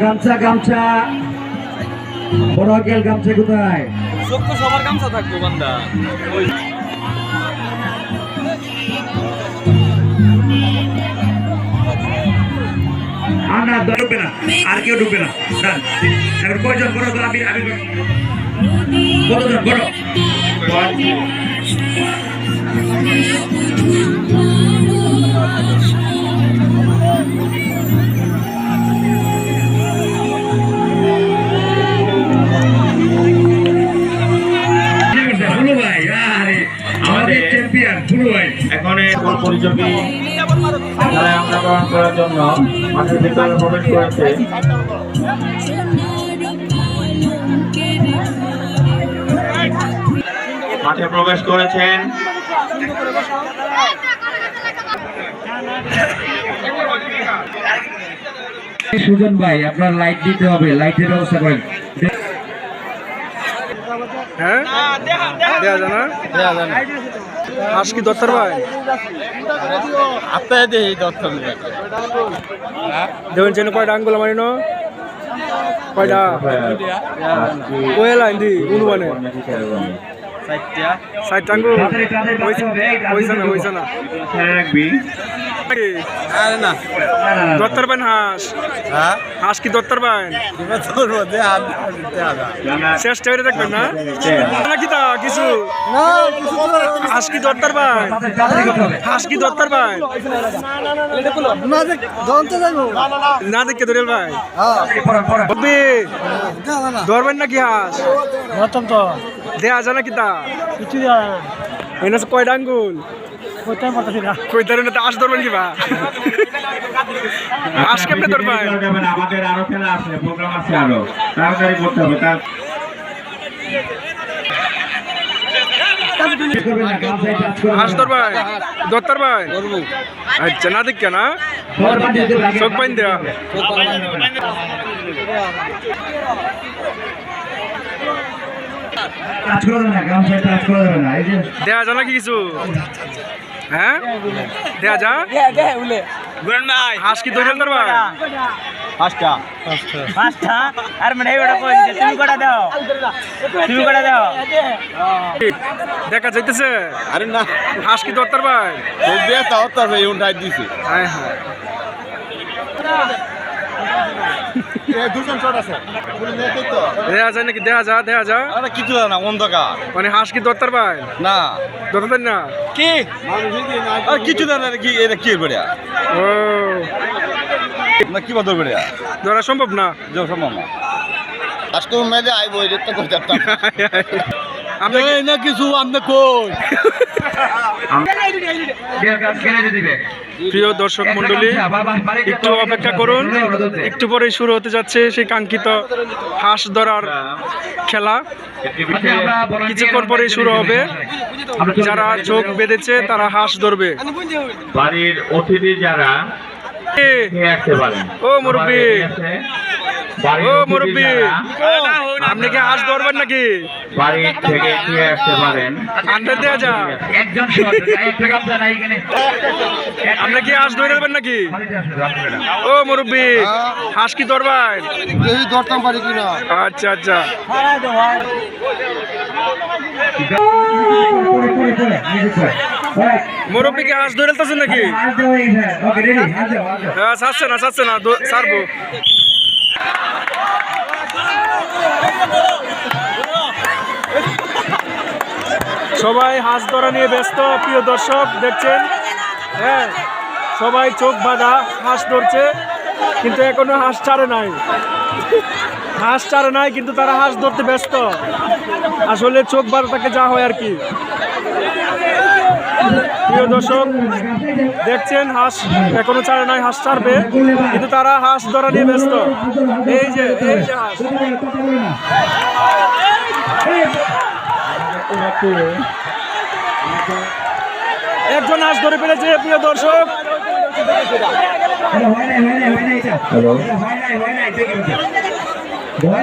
গামছা গামছা। বড় গেল গামছা কোথায়? সবার গামছা থাকব বান্দা। ওই। আর না আর কেউ ডুববে না। এখন কয়জন? করো আমি আমি। কতজন? করো মাঠে প্রবেশ করেছেন। সুজন ভাই, আপনার লাইট দিতে হবে লাইটের ব্যবস্থা করেন। হ্যাঁ? দেয়া যায় না। হাঁস কি দত্তর ভাই? আপনার দেই দত্তর দেবেন চেনে কয়টা আঙ্গুল মারি ন কয়টা? কয়লা হিন্দি সাইটটা ষাট আঙ্গুল? হয়েছে হয়েছে না হয়েছে না রাখবি আরে না। দত্তর হাঁস। হ্যাঁ? হাঁস কি দত্তর দেখবেন না? নাকি তা কিছু? হাঁস কি দত্তর হাঁস কি দত্তর পাইন না দেখে ধরে ভাই। বব্বি ধরবেন নাকি হাঁস? দেয়া যায় নাকি তা? এনে কয়টা আঙ্গুল? কইতারে না তো আস ধরবেন কি বা? হাঁস কেমনে ধরবেন আমাদের আরও খেলা আছে প্রোগ্রাম আছে আরও। তাড়াতাড়ি করতে হবে তার না দত্তর ভাই? আচ্ছা না দেখে না? চোখ পাইন দেয়া। টাচ করে না গামছায় টাচ করে দেবে না এই যে। দেয়া যা নাকি কিছু? হ্যাঁ? দেয়া যা। গুরন ভাই হাঁস কি ধরে ধরবা পাঁচটা। পাঁচটা? আর মানে ওটা কই? তুমি কটা দাও? তুমি কটা দাও? দেখা যাইতেছে? আরে না। হাঁস কি দত্তর ভাই? তোর দিয়ে তাও তার এই উঠাই দিছি। হ্যাঁ হ্যাঁ। যায় নাকি? যা যা। আরে কিছু না অন্ধকার। মানে হাঁস কি পায় না। না? কি? আর কিছু না কি এটা কি বেড়া ও। না কি বদল বেড়া ধরা সম্ভব না? সম্ভব না। আজকে মেয়েদে আইবো এটা তো করতে পারতাম না কিছু আপনি কই? প্রিয় দর্শক মন্ডলী একটু অপেক্ষা করুন। একটু পরে শুরু হতে যাচ্ছে সেই কাঙ্ক্ষিত হাঁস ধরার খেলা। কিছুক্ষণ পরেই শুরু হবে। যারা চোখ বেঁধেছে তারা হাঁস ধরবে। বাড়ির অতিথি যারা ও মুরব্বি। ও অতিথি আপনি কি হাঁস ধরবেন নাকি? বাড়ি থেকে খেয়ে আসতে পারেন। আন্ডার দেওয়া যা। একজন শট একটা গামছা নাই এখানে আপনি কি হাঁস ধরে দেবেন নাকি? ও মুরব্বি হাঁস কি ধরবেন? এই দরকার পারি কিনা। আচ্ছা আচ্ছা। মুরব্বি কি হাঁস ধরে নাকি? হ্যাঁ ছাড়ছে না ছাড়ছে না ছাড়বো সবাই হাঁস ধরা নিয়ে ব্যস্ত, প্রিয় দর্শক, দেখছেন? হ্যাঁ সবাই চোখ বাঁধা, হাঁস ধরছে, কিন্তু এখনও হাঁস ছাড়ে নাই। হাঁস ছাড়ে নাই, কিন্তু তারা হাঁস ধরতে ব্যস্ত। আসলে চোখ বাঁধাটাকে যা হয় আর কি। প্রিয় দর্শক দেখছেন হাঁস এখনও ছাড়ে নাই হাঁস ছাড়বে কিন্তু তারা হাঁস ধরা নিয়ে ব্যস্ত। এই যে এই যে হাঁস। একজন হাঁস ধরে ফেলেছে প্রিয় দর্শক। হয়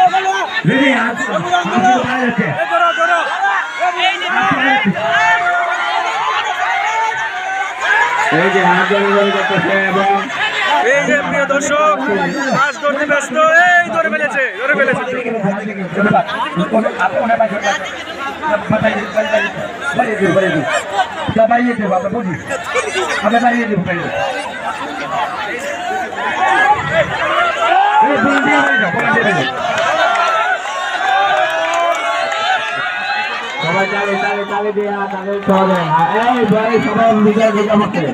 যাচ্ছে। এই যে হাত ধরে করতেছে এবং এই যে প্রিয় দর্শক হাঁস ধরতে ব্যস্ত এই ধরে ফেলেছে ধরে ফেলেছে। সবাই চালে চালে চালে দিয়ে ভাই সবাই ভিতরে ঢুকে পড়ছে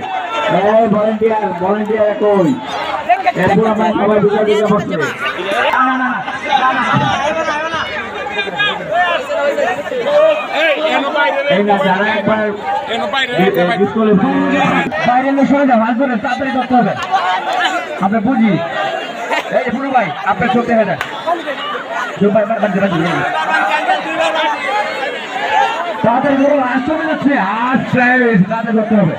এই ভলেন্টিয়ার ভলেন্টিয়ার কই এরপর আমরা সবাই না করতে হবে। আমরা বুঝি। এই পুরো ভাই, আপনার চোখে হয়ে চোখ ভাই করো আজ চলে যাচ্ছে আজ তাড়াতাড়ি করতে হবে।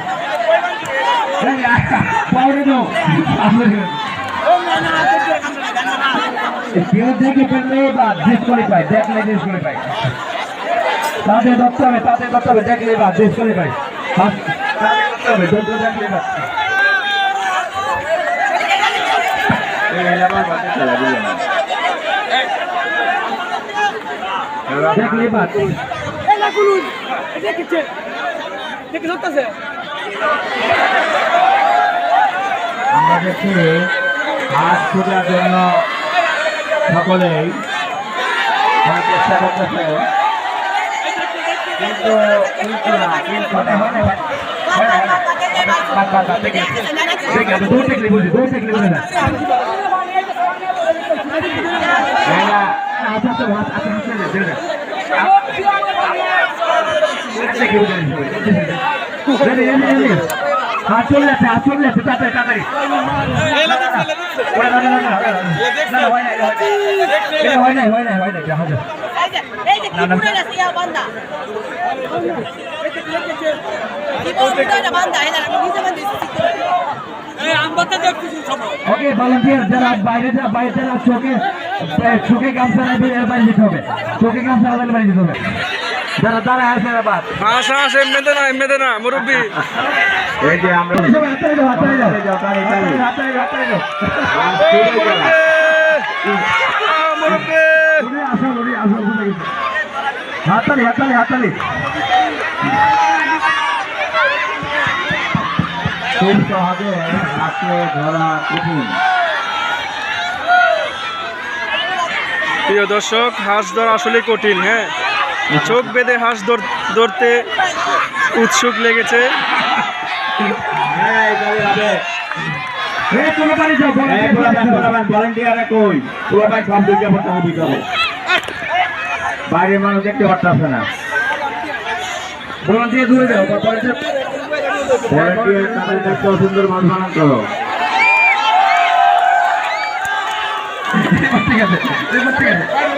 দেখলে তাদের তাদের দেখলে বা তাদের আমরা দেখছি হাত খোঁজার জন্য সকলেই চেষ্টা করতেছে কিন্তু কিন্তু না কিন্তু না দেখে আচ্ছা আচ্ছা আচ্ছা ওকে যারা বাইরে বাইরে, চোখে গামছা এর বাইরে যেতে হবে। চোখে গামছা না বাইরে যেতে হবে। যারা তারা আসে না বাদ। হাঁস হাঁস এমনিতে না এমনিতে না মুরব্বী। এই যে আমরা সবাই হাতে দাও হাতে যাও, তাড়ি, তাড়ি। হাতে দাও হাতে দাও। হাত খুলে গেল। মুরব্বী। উনি আসল উনি আসল ভুলে গেছে হাতালি হাতালি হাতালি খুব সহজে হাতে ধরা কঠিন। প্রিয় দর্শক হাঁস ধরা আসলে কঠিন হ্যাঁ? চোখ বেঁধে হাঁস ধর- ধরতে উৎসুক লেগেছে। পড়তে হবে। ভিতরে। বাইরের মানুষ দেখতে পারতেছে না। দূরে যাও সুন্দর বানান করো ঠিক আছে ঠিক আছে।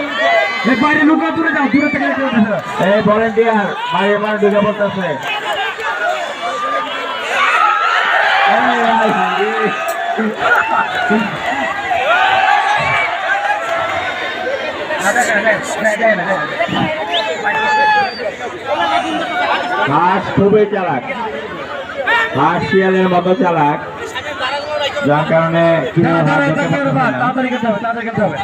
এই বাইরে লুকা দূরে যাও দূরে থেকে এই ভলেন্টিয়ার ঢুকে পড়তেছে। খুবই চালাক। শিয়ালের মতো চালাক। যার কারণে তাড়াতাড়ি করতে হবে তাড়াতাড়ি করতে হবে।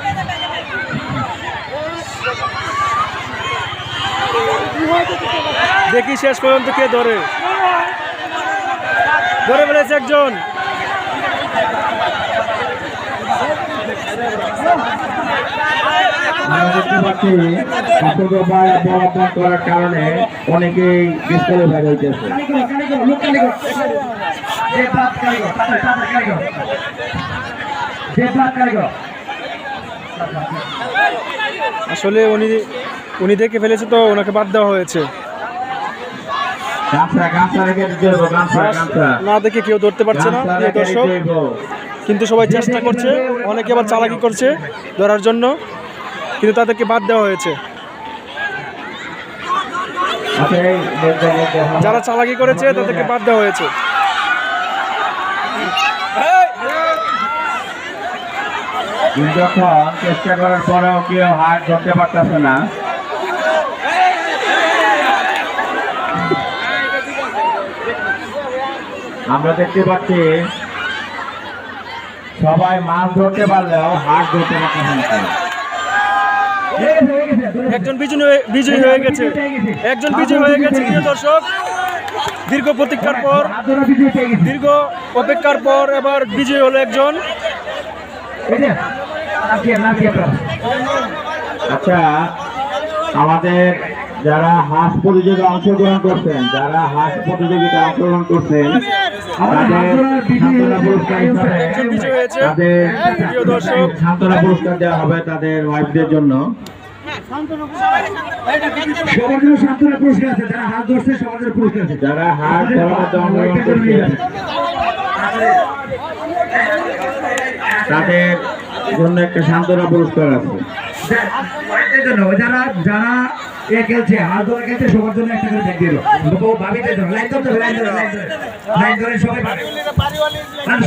দেখি শেষ পর্যন্ত কে ধরে। ধরে ফেলেছে একজন। করার কারণে অনেকেই আসলে উনি উনি দেখে ফেলেছে তো ওনাকে বাদ দেওয়া হয়েছে। না দেখে কেউ ধরতে পারছে না দর্শক। কিন্তু সবাই চেষ্টা করছে অনেকে আবার চালাকি করছে ধরার জন্য কিন্তু তাদেরকে বাদ দেওয়া হয়েছে। আচ্ছা দেখতে যারা চালাকি করেছে তাদেরকে বাদ দেওয়া হয়েছে। চেষ্টা করার পরেও কেউ হাত ধরতে পারতেছে না। আমরা দেখতে পাচ্ছি সবাই মাছ ধরতে পারলেও হাত ধরতে পারতেছে একজন বিজয়ী হয়ে- বিজয়ী হয়ে গেছে। একজন বিজয়ী হয়ে গেছে প্রিয় দর্শক। দীর্ঘ প্রতীক্ষার পর দীর্ঘ অপেক্ষার পর এবার বিজয়ী হলো একজন। আচ্ছা আমাদের যারা হাঁস প্রতিযোগিতা অংশগ্রহণ করছেন যারা হাঁস প্রতিযোগিতা অংশগ্রহণ করছেন তাদের সান্ত্বনা পুরস্কার দেওয়া হবে তাদের ওয়াইফদের জন্য। সবার জন্য সান্ত্বনা পুরস্কার আছে যারা হাত তাদের জন্য একটা সান্ত্বনা পুরস্কার আছে। যারা যারা এ খেলছে হাত ধরে খেলছে সবার জন্য একটা করে ব্যাগ দিল। ও ভাবিতে ধরো লাইন ধরতে লাইন ধরে লাইন ধরে। লাইন ধরে সবাই পারে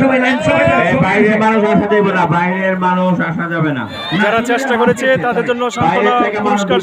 সবাই লাইন সবাই বাইরের মানুষ আসা যাবে না বাইরের মানুষ আসা যাবে না। যারা চেষ্টা করেছে তাদের জন্য সান্ত্বনা বাইরের থেকে মানুষ পুরস্কার